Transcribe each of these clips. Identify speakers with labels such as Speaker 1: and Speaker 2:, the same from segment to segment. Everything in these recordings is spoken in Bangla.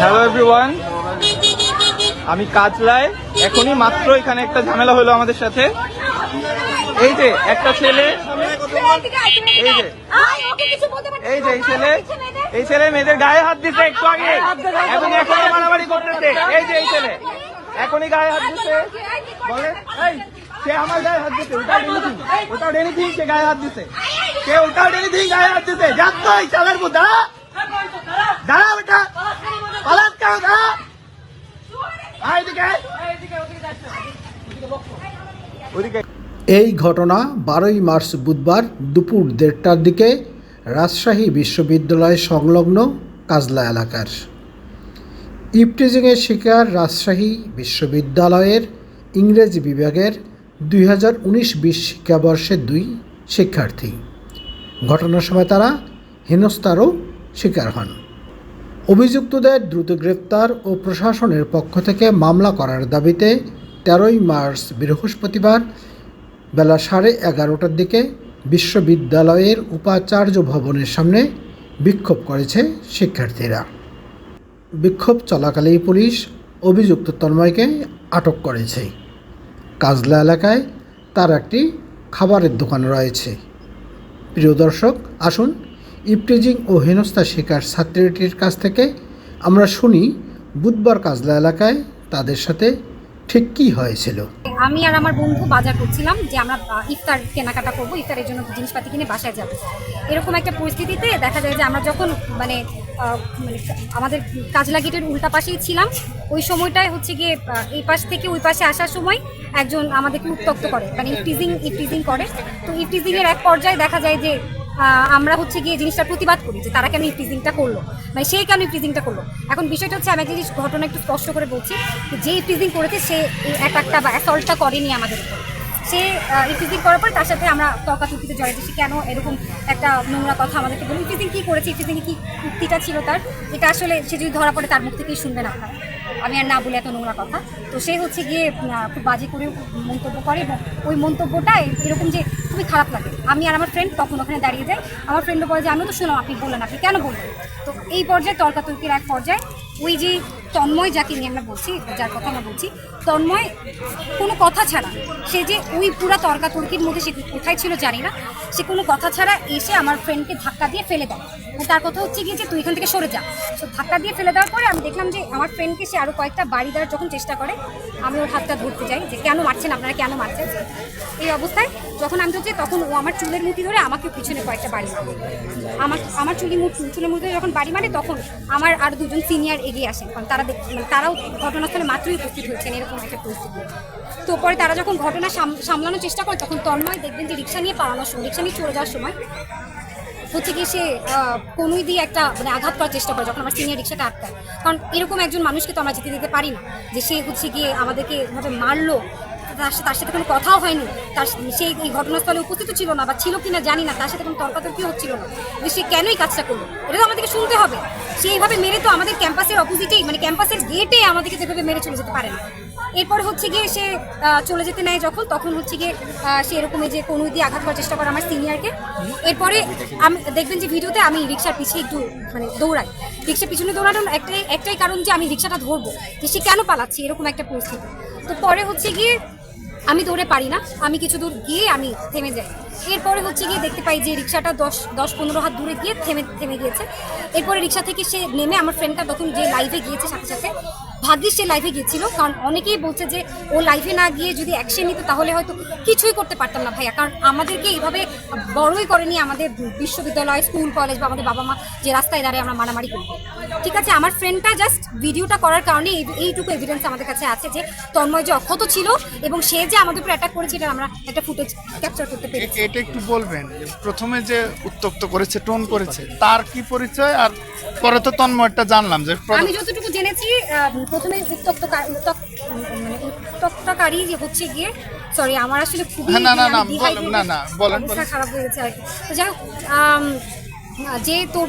Speaker 1: হ্যালো এভরিওয়ান আমি কাজলায়। এখনই মাত্র এখানে একটা ঝামেলা হলো আমাদের সাথে। এই যে, একটা ছেলে। এই যে এই যে, এই ছেলে। এই ছেলে মেয়েদের গায়ে হাত দিতে একটু আগে। এবং এখনও মারামারি করতেছে। এই যে, এই ছেলে। এখনই গায়ে হাত দিতে বলে, এই, সে আমার গায়ে হাত দিতে ওটা এনিথিং ওটা এনিথিং সে গায়ে হাত দিতে সে ওটা এনিথিং গায়ে হাত যাক তো এই চালার দাঁড়া দাঁড়া, বেটা পালাত কেন দাঁড়া আয় এদিকে আয়। ওদিকে
Speaker 2: এই ঘটনা বারোই মার্চ বুধবার দুপুর দেড়টার দিকে রাজশাহী বিশ্ববিদ্যালয় সংলগ্ন কাজলা এলাকার। ইপটিজিংয়ের শিকার রাজশাহী বিশ্ববিদ্যালয়ের ইংরেজি বিভাগের দুই হাজার উনিশ বিশ শিক্ষাবর্ষের দুই শিক্ষার্থী। ঘটনার সময় তারা হেনস্থারও শিকার হন। অভিযুক্তদের দ্রুত গ্রেপ্তার ও প্রশাসনের পক্ষ থেকে মামলা করার দাবিতে তেরোই মার্চ বৃহস্পতিবার বেলা সাড়ে এগারোটার দিকে বিশ্ববিদ্যালয়ের উপাচার্য ভবনের সামনে বিক্ষোভ করেছে শিক্ষার্থীরা। বিক্ষোভ চলাকালেই পুলিশ অভিযুক্ত তন্ময়কে আটক করেছে। কাজলা এলাকায় তার একটি খাবারের দোকান রয়েছে। প্রিয় দর্শক, আসুন ইপটিজিং ও হেনস্থা শিকার ছাত্রীটির কাছ থেকে আমরা শুনি, বুধবার কাজলা এলাকায় তাদের সাথে ঠিক কী হয়েছিল।
Speaker 3: আমি আর আমার বন্ধু বাজার করছিলাম যে আমরা ইফতার কেনাকাটা করব, ইফতারের জন্য জিনিসপাতি কিনে বাসায় যাব। এরকম একটা পরিস্থিতিতে দেখা যায় যে আমরা যখন মানে মানে আমাদের কাজলা গেটের উল্টা পাশেই ছিলাম, ওই সময়টায় হচ্ছে গিয়ে এই পাশ থেকে ওই পাশে আসার সময় একজন আমাদেরকে উত্তক্ত করে মানে ইফটিজিং ইফটিজিং করে। তো ইফটিজিং এর এক পর্যায়ে দেখা যায় যে আমরা হচ্ছে গিয়ে জিনিসটা প্রতিবাদ করি যে তারা কেন ইফটিজিংটা করল? মানে সে কেন ইফটিজিংটা করল? এখন বিষয়টা হচ্ছে আমি একটা জিনিস ঘটনা একটু স্পষ্ট করে বলছি, যে ইফটিজিং করেছে সে এই অ্যাটাকটা বা অ্যাসল্টটা করেনি আমাদের উপর। সে ইফটিজিং করার পর তার সাথে আমরা তর্কাতর্কিতে জড়িয়ে সে কেন এরকম একটা নোংরা কথা আমাদেরকে বলি ইফটিজিং কী করেছে ইফটিজিং কি উক্তিটা ছিল তার? এটা আসলে সে যদি ধরা পড়ে তার মুখ থেকেই শুনবেন আপনারা। আমি আর না বলে এত নোংরা কথা। তো সে হচ্ছে গিয়ে খুব বাজে করে মন্তব্য করে এবং ওই মন্তব্যটা এরকম যে খুবই খারাপ লাগে। আমি আর আমার ফ্রেন্ড তখন ওখানে দাঁড়িয়ে যাই। আমার ফ্রেন্ডও বলে যে, আমিও তো শুনলাম, আপনি বললেন, আপনি কেন বললেন? তো এই পর্যায়ে তর্কাতর্কির এক পর্যায়ে ওই যে তন্ময় যাকে নিয়ে আমরা বলছি, যার কথা আমরা বলছি, তন্ময় কোনো কথা ছাড়া, সে যে ওই পুরা তর্কাতর্কির মধ্যে সে কোথায় ছিল জানি না, সে কোনো কথা ছাড়া এসে আমার ফ্রেন্ডকে ধাক্কা দিয়ে ফেলে দেয়। ও তার কথা হচ্ছে গিয়ে যে তুই এখান থেকে সরে যা। তো ধাক্কা দিয়ে ফেলে দেওয়ার পরে আমি দেখলাম যে আমার ফ্রেন্ডকে সে আরও কয়েকটা বাড়ি দেওয়ার যখন চেষ্টা করে, আমি ওর হাতটা ধরতে যাই যে কেন মারছেন, আপনারা কেন মারছেন? এই অবস্থায় যখন আমি ধরছি তখন ও আমার চুলের মুঠি ধরে আমাকে পিছনে কয়েকটা বাড়ি মারে। আমার আমার চুলি চুলের মুঠি যখন বাড়ি মারে তখন আমার আর দুজন সিনিয়র এগিয়ে আসেন। কারণ তারা মানে তারাও ঘটনাস্থলে মাত্রই উপস্থিত হয়েছেন, এরকম একটা পরিস্থিতি। তো পরে তারা যখন ঘটনা সাম- সামলানোর চেষ্টা করে, তখন তন্ময় দেখবেন যে রিক্সা নিয়ে পালানোর সময় রিক্সা নিয়ে চলে যাওয়ার সময় হচ্ছে কি সে কোনোই দিয়ে একটা মানে আঘাত করার চেষ্টা করে যখন আমার সিনিয়র রিক্সাটা আটকায়। কারণ এরকম একজন মানুষকে তো আমরা যেতে দিতে পারি না, যে সে হচ্ছে গিয়ে আমাদেরকে এভাবে মারলো তার সাথে তার সাথে কোনো কথাও হয়নি। তার সে এই ঘটনাস্থলে উপস্থিত ছিল না বা ছিল কিনা জানি না, তার সাথে কোনো তর্কাতর্কি হচ্ছিল না। সে কেনই কাজটা করল? এটা তো আমাদেরকে শুনতে হবে। সে এইভাবে মেরে তো আমাদের ক্যাম্পাসের অপোজিটেই মানে ক্যাম্পাসের গেটে আমাদেরকে যেভাবে মেরে চলে যেতে পারে না। এরপর হচ্ছে গিয়ে সে চলে যেতে নেয় যখন। তখন হচ্ছে গিয়ে সে এরকম এই যে কোনো দিয়ে আঘাত করার চেষ্টা করে আমার সিনিয়রকে। এরপরে আমি দেখবেন যে ভিডিওতে আমি রিক্সার পিছিয়ে একটু মানে দৌড়াই। রিক্সার পিছনে দৌড়ানোর একটাই একটাই কারণ যে আমি রিক্সাটা ধরবো। যে সে কেন পালাচ্ছে এরকম একটা পরিস্থিতি। তো পরে হচ্ছে গিয়ে আমি দৌড়ে পারি না, আমি কিছু দূর গিয়ে আমি থেমে যাই। এরপরে হচ্ছে গিয়ে দেখতে পাই যে রিক্সাটা দশ দশ পনেরো হাত দূরে গিয়ে থেমে থেমে গিয়েছে। এরপরে রিক্সা থেকে সে নেমে আমার ফ্রেন্ডটা তখন যে লাইভে গিয়েছে সাথে সাথে ভাগ্যিস সে লাইভে গিয়েছিল কারণ অনেকেই বলছে যে ও লাইভে না গিয়ে যদি অ্যাকশন নিত তাহলে হয়তো কিছুই করতে পারতাম না ভাইয়া। কারণ আমাদেরকে এইভাবে বড়ই করেনি আমাদের বিশ্ববিদ্যালয় স্কুল কলেজ বা আমাদের বাবা মা যে রাস্তায় দাঁড়িয়ে আমরা মারামারি করি ঠিক আছে আমার ফ্রেন্ডটা জাস্ট ভিডিওটা করার কারণে এই- এইটুকু এভিডেন্স আমাদের কাছে আছে যে তন্ময় যে অক্ষত ছিল এবং সে যে আমাদের উপর অ্যাটাক করেছে এটা আমরা একটা ফুটেজ ক্যাপচার করতে পেরেছি।
Speaker 4: এটা একটু বলবেন প্রথমে যে উত্তপ্ত করেছে টোন করেছে তার কি পরিচয়? আর পরে তো তন্ময়টা জানলাম যে
Speaker 3: আমি যতটুকু জেনেছি প্রথমে উত্তক্ত উত্তক মানে উত্তক্তকারী যে হচ্ছে গিয়ে সরি আমার আসলে খুবই
Speaker 4: না, না, না,
Speaker 3: আমি
Speaker 4: বলেন,
Speaker 3: dehydrated,
Speaker 4: না, না, বলেন,
Speaker 3: খারাপ হয়েছে আর কি। তো যাই হোক যে তোর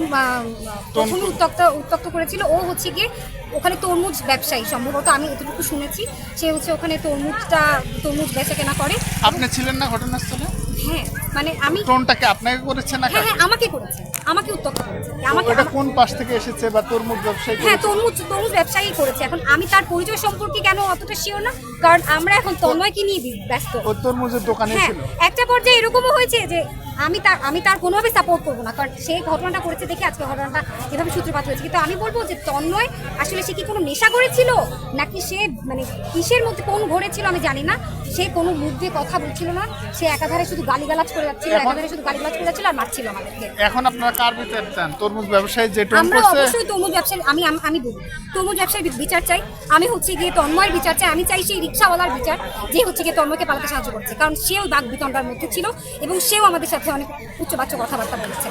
Speaker 3: প্রথমে উত্তক্ত উত্তক্ত করেছিল ও হচ্ছে গিয়ে ওখানে তরমুজ ব্যবসায়ী সম্ভবত আমি এতটুকু শুনেছি সে হচ্ছে ওখানে তরমুজটা তরমুজ বেচা কেনা করে।
Speaker 4: আপনি ছিলেন না ঘটনাস্থলে?
Speaker 3: হ্যাঁ মানে আমি
Speaker 4: টোনটাকে আপনাকে করেছে না
Speaker 3: হ্যাঁ হ্যাঁ আমাকে করেছে। আমাকে উত্তক্ত করেছে। আমাকে আমা-
Speaker 4: কোন পাশ থেকে এসেছে বা তরমুজ ব্যবসায়ী
Speaker 3: হ্যাঁ তরমুজ তরমুজ ব্যবসায়ী করেছে। এখন আমি তার পরিচয় সম্পর্কে কেন অতটা শিওর না? কারণ আমরা এখন তন্ময়কে নিয়ে ব্যস্ত।
Speaker 4: ও তরমুজের দোকানে
Speaker 3: হ্যাঁ
Speaker 4: ছিল।
Speaker 3: একটা পর্যায়ে এরকমও হয়েছে যে আমি তার আমি তার কোনোভাবে সাপোর্ট করব না। কারণ সে ঘটনাটা করেছে দেখে আজকে ঘটনাটা এভাবে সূত্রপাত হয়েছে। কিন্তু আমি বলব যে তন্ময় আসলে সে কি কোনো নেশা করেছিল নাকি সে মানে কিসের মধ্যে কোন ঘরে ছিল আমি জানি না। সে কোনো মুখ দিয়ে কথা বলছিল না সে একাধারে শুধু গালিগালাজ করে যাচ্ছিল একাধারে শুধু গালিগালাজ করে যাচ্ছিল আর মারছিল আমাদেরকে।
Speaker 4: এখন আপনারা কার বিচার চান? তরমুজ ব্যবসায়ী যে টোন
Speaker 3: আমরা অবশ্যই তরমুজ ব্যবসায়ী আমি আমি বলি তরমুজ ব্যবসায়ীর বি- বিচার চাই। আমি হচ্ছে গিয়ে তন্ময়ের বিচার চাই। আমি চাই সেই রিক্সাওয়ালার বিচার যে হচ্ছে গিয়ে তন্ময়কে পালাতে সাহায্য করছে। কারণ সেও বাঘ বিতণ্ডার মধ্যে ছিল এবং সেও আমাদের সাথে অনেক উচ্চবাচ্য কথাবার্তা বলেছে।